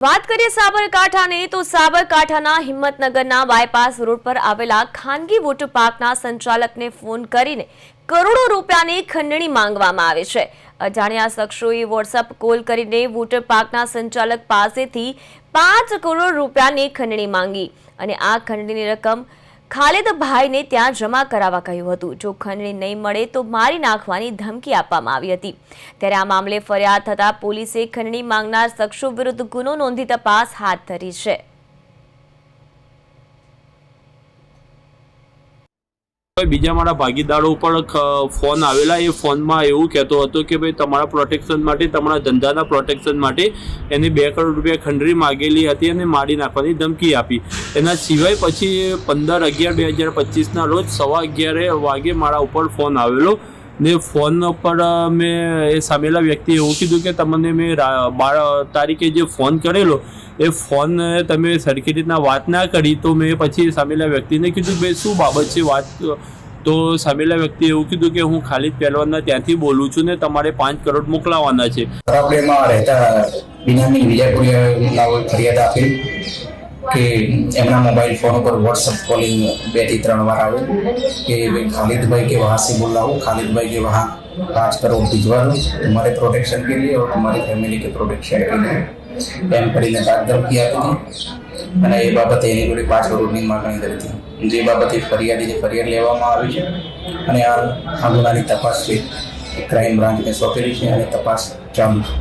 વાત કરીએ સાબરકાંઠાની, તો સાબરકાંઠાના હિંમતનગરના બાયપાસ રોડ પર આવેલા ખાનગી વોટર પાર્કના સંચાલકને ફોન કરીને કરોડો રૂપિયાની ખંડણી માંગવામાં આવે છે. અજાણ્યા શખ્સોએ વોટ્સઅપ કોલ કરીને વોટર પાર્કના સંચાલક પાસેથી પાંચ કરોડ રૂપિયાની ખંડણી માંગી અને આ ખંડણીની રકમ ખાલેદભાઈને ત્યાં જમા કરાવવા કહ્યું હતું. જો ખંડણી નહીં મળે તો મારી નાખવાની ધમકી આપવામાં આવી હતી. ત્યારે આ મામલે ફરિયાદ થતાં પોલીસે ખંડણી માંગનાર શખ્સો વિરુદ્ધ ગુનો નોંધી તપાસ હાથ ધરી છે. બીજા મારા ભાગીદારો પણ ફોન આવેલા. એ ફોનમાં એવું કહેતો હતો કે ભાઈ, તમારા પ્રોટેક્શન માટે, તમારા ધંધાના પ્રોટેક્શન માટે એને બે કરોડ રૂપિયા ખંડરી માગેલી હતી અને મારી નાખવાની ધમકી આપી. એના સિવાય પછી પંદર અગિયાર બે હજાર પચીસના રોજ સવા અગિયારે વાગે મારા ઉપર ફોન આવેલો. ને ફોન પર મેં એ સામેલા વ્યક્તિએ એવું કીધું કે તમને મેં બાર તારીખે જે ફોન કરેલો, એ ફોન તમે સરખી રીતના વાત ના કરી તો મેં પછી સામેલા વ્યક્તિને કીધું કે ભાઈ, શું બાબત છે વાત? તો સામેલા વ્યક્તિએ એવું કીધું કે, હું ખાલી પહેલવાનના ત્યાંથી બોલું છું ને તમારે પાંચ કરોડ મોકલાવાના છે. આપણે રહેતા બિનામી વિજયપુરિયાના ફરિયાદ આપેલ કે એમના મોબાઈલ ફોન ઉપર વોટ્સઅપ કોલિંગ બેથી ત્રણ વાર આવે. કે ભાઈ ખાલિદભાઈ કે વહાં સે બોલાવો, ખાલિદભાઈ કે वहाँ પાંચ કરોડ भिजवा दो तुम्हारे प्रोटेक्शन के लिए और तुम्हारी फैमिली के प्रोटेक्शन के એમ કરીને કાગધમકી આપી હતી. અને એ બાબતે એની જોડે પાંચ કરોડની માગણી કરી હતી. જે બાબતે ફરિયાદીને ફરિયાદ લેવામાં આવી છે. અને આ ગુનાની તપાસ છે. ક્રાઇમ બ્રાન્ચને સોંપેલી છે અને તપાસ ચાલુ છે.